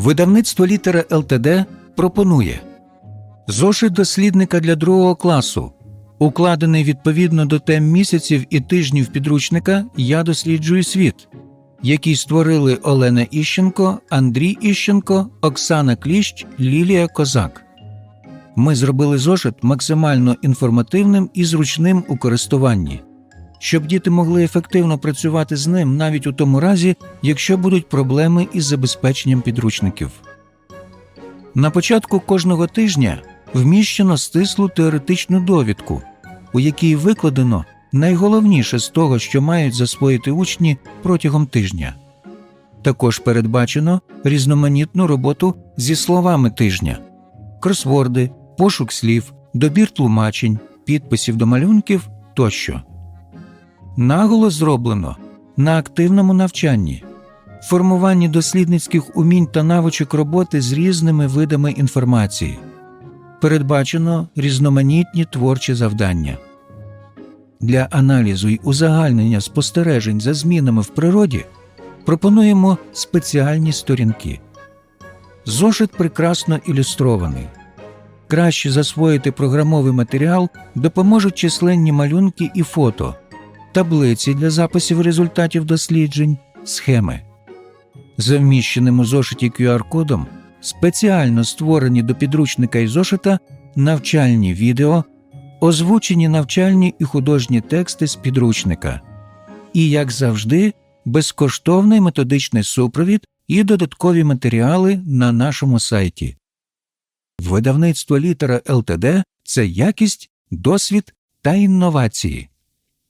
Видавництво літера ЛТД пропонує зошит дослідника для другого класу, укладений відповідно до тем місяців і тижнів підручника Я досліджую світ, який створили Олена Іщенко, Андрій Іщенко, Оксана Кліщ, Лілія Козак. Ми зробили зошит максимально інформативним і зручним у користуванні, щоб діти могли ефективно працювати з ним навіть у тому разі, якщо будуть проблеми із забезпеченням підручників. На початку кожного тижня вміщено стислу теоретичну довідку, у якій викладено найголовніше з того, що мають засвоїти учні протягом тижня. Також передбачено різноманітну роботу зі словами тижня, кросворди, пошук слів, добір тлумачень, підписів до малюнків тощо. Наголос зроблено на активному навчанні, формуванні дослідницьких умінь та навичок роботи з різними видами інформації. Передбачено різноманітні творчі завдання. Для аналізу й узагальнення спостережень за змінами в природі пропонуємо спеціальні сторінки. Зошит прекрасно ілюстрований. Краще засвоїти програмовий матеріал допоможуть численні малюнки і фото, таблиці для записів результатів досліджень, схеми. За вміщеним у зошиті QR-кодом спеціально створені до підручника і зошита навчальні відео, озвучені навчальні і художні тексти з підручника. І, як завжди, безкоштовний методичний супровід і додаткові матеріали на нашому сайті. Видавництво літера ЛТД це якість, досвід та інновації.